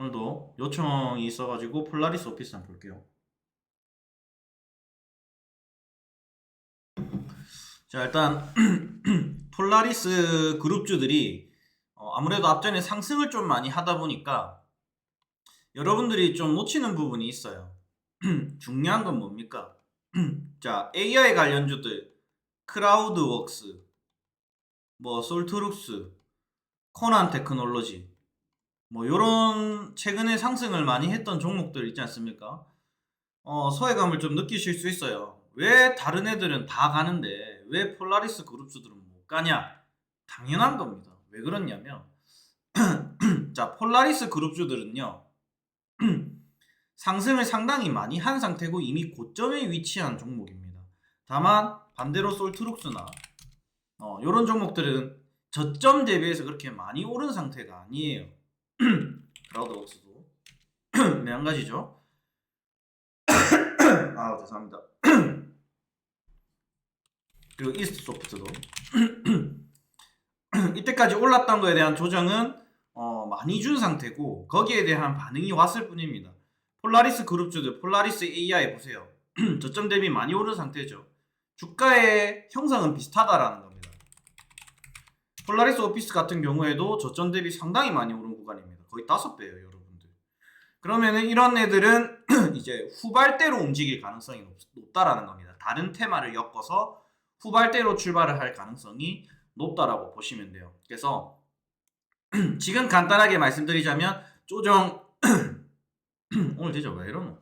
오늘도 요청이 있어가지고 폴라리스 오피스 한번 볼게요. 자 일단 폴라리스 그룹주들이 어, 아무래도 앞전에 상승을 좀 많이 하다 보니까 여러분들이 좀 놓치는 부분이 있어요. 중요한 건 뭡니까? 자 AI 관련주들 크라우드웍스, 뭐 솔트룩스, 코난 테크놀로지 뭐 요런 최근에 상승을 많이 했던 종목들 있지 않습니까? 어, 소외감을 좀 느끼실 수 있어요. 왜 다른 애들은 다 가는데 왜 폴라리스 그룹주들은 못 가냐? 당연한 겁니다. 왜 그러냐면 자, 폴라리스 그룹주들은요. 상승을 상당히 많이 한 상태고 이미 고점에 위치한 종목입니다. 다만 반대로 솔트룩스나 어, 이런 종목들은 저점 대비해서 그렇게 많이 오른 상태가 아니에요. 크라우드웍스도 마찬가지죠. 아 죄송합니다. 그리고 이스트 소프트도 이때까지 올랐던 거에 대한 조정은 어, 많이 준 상태고 거기에 대한 반응이 왔을 뿐입니다. 폴라리스 그룹주들 폴라리스 AI 보세요. 저점 대비 많이 오른 상태죠. 주가의 형상은 비슷하다라는 겁니다. 폴라리스 오피스 같은 경우에도 저점 대비 상당히 많이 오른 구간입니다. 거의 다섯 배예요, 여러분들. 그러면은 이런 애들은 이제 후발대로 움직일 가능성이 높, 높다라는 겁니다. 다른 테마를 엮어서 후발대로 출발을 할 가능성이 높다라고 보시면 돼요. 그래서 지금 간단하게 말씀드리자면 조정 오늘 되죠 왜 이러노?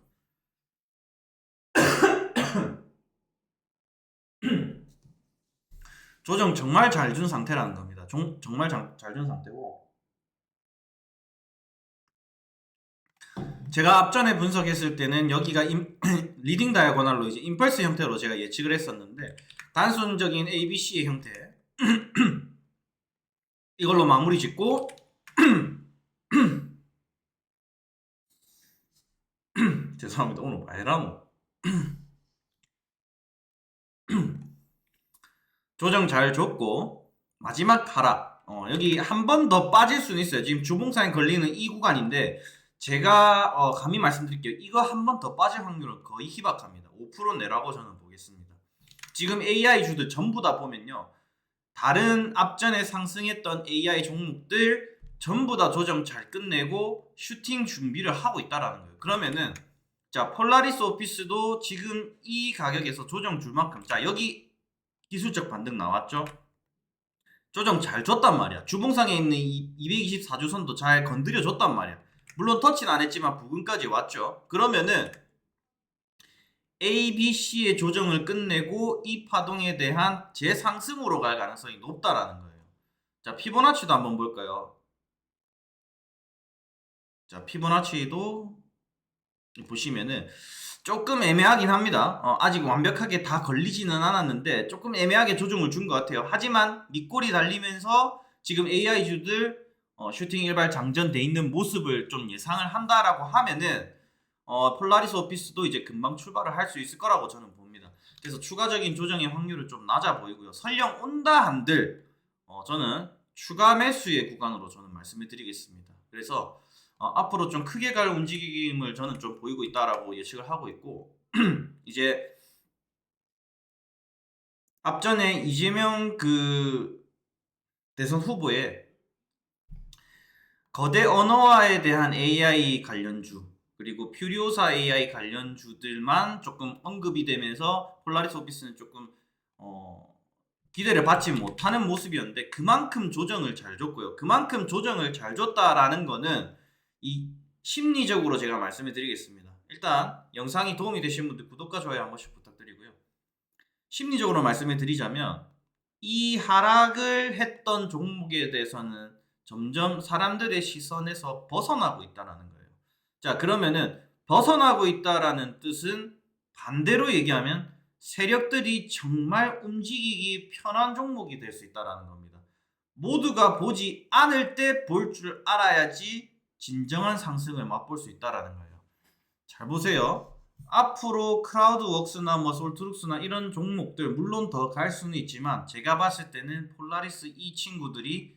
조정 정말 잘 준 상태라는 겁니다. 종, 정말 잘 준 상태고 제가 앞전에 분석했을 때는 여기가 임, 리딩 다이아고날로 이제 임펄스 형태로 제가 예측을 했었는데 단순적인 ABC의 형태. 이걸로 마무리 짓고 죄송합니다. 오늘 와이라노? 조정 잘 줬고 마지막 하락. 어, 여기 한 번 더 빠질 수는 있어요. 지금 주봉상에 걸리는 이 구간인데 제가 어, 감히 말씀드릴게요 이거 한 번 더 빠질 확률은 거의 희박합니다 5% 내라고 저는 보겠습니다 지금 AI 주들 전부 다 보면요 다른 앞전에 상승했던 AI 종목들 전부 다 조정 잘 끝내고 슈팅 준비를 하고 있다라는 거예요. 그러면은 자 폴라리스 오피스도 지금 이 가격에서 조정 줄 만큼 자 여기 기술적 반등 나왔죠? 조정 잘 줬단 말이야. 주봉상에 있는 이 224주선도 잘 건드려 줬단 말이야. 물론 터치는 안 했지만 부근까지 왔죠. 그러면은 A, B, C의 조정을 끝내고 이 파동에 대한 재상승으로 갈 가능성이 높다라는 거예요. 자, 피보나치도 한번 볼까요? 자, 피보나치도 보시면은 조금 애매하긴 합니다. 어, 아직 완벽하게 다 걸리지는 않았는데 조금 애매하게 조정을 준 것 같아요. 하지만 밑골이 달리면서 지금 AI주들 어, 슈팅 일발 장전돼 있는 모습을 좀 예상을 한다라고 하면은 어, 폴라리스 오피스도 이제 금방 출발을 할 수 있을 거라고 저는 봅니다. 그래서 추가적인 조정의 확률은 좀 낮아 보이고요. 설령 온다 한들 어, 저는 추가 매수의 구간으로 저는 말씀을 드리겠습니다. 그래서 어, 앞으로 좀 크게 갈 움직임을 저는 좀 보이고 있다라고 예측을 하고 있고 이제 앞전에 이재명 그 대선 후보의 거대 언어화에 대한 AI 관련주 그리고 퓨리오사 AI 관련주들만 조금 언급이 되면서 폴라리스 오피스는 조금 어, 기대를 받지 못하는 모습이었는데 그만큼 조정을 잘 줬고요. 그만큼 조정을 잘 줬다라는 거는 이 심리적으로 제가 말씀을 드리겠습니다. 일단 영상이 도움이 되신 분들 구독과 좋아요 한 번씩 부탁드리고요. 심리적으로 말씀을 드리자면 이 하락을 했던 종목에 대해서는 점점 사람들의 시선에서 벗어나고 있다라는 거예요. 자, 그러면은 벗어나고 있다라는 뜻은 반대로 얘기하면 세력들이 정말 움직이기 편한 종목이 될 수 있다라는 겁니다. 모두가 보지 않을 때 볼 줄 알아야지 진정한 상승을 맛볼 수 있다라는 거예요. 잘 보세요. 앞으로 크라우드웍스나 뭐 솔트룩스나 이런 종목들 물론 더 갈 수는 있지만 제가 봤을 때는 폴라리스 이 친구들이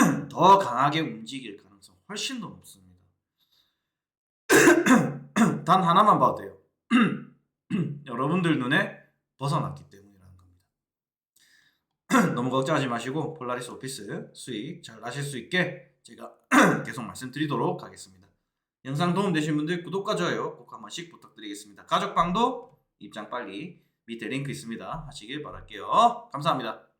더 강하게 움직일 가능성 훨씬 더 높습니다. 단 하나만 봐도 돼요. 여러분들 눈에 벗어났기 때문이라는 겁니다. 너무 걱정하지 마시고 폴라리스 오피스 수익 잘 나실 수 있게 제가 계속 말씀드리도록 하겠습니다. 영상 도움 되신 분들 구독과 좋아요 꼭 한 번씩 부탁드리겠습니다. 가족방도 입장 빨리 밑에 링크 있습니다. 하시길 바랄게요. 감사합니다.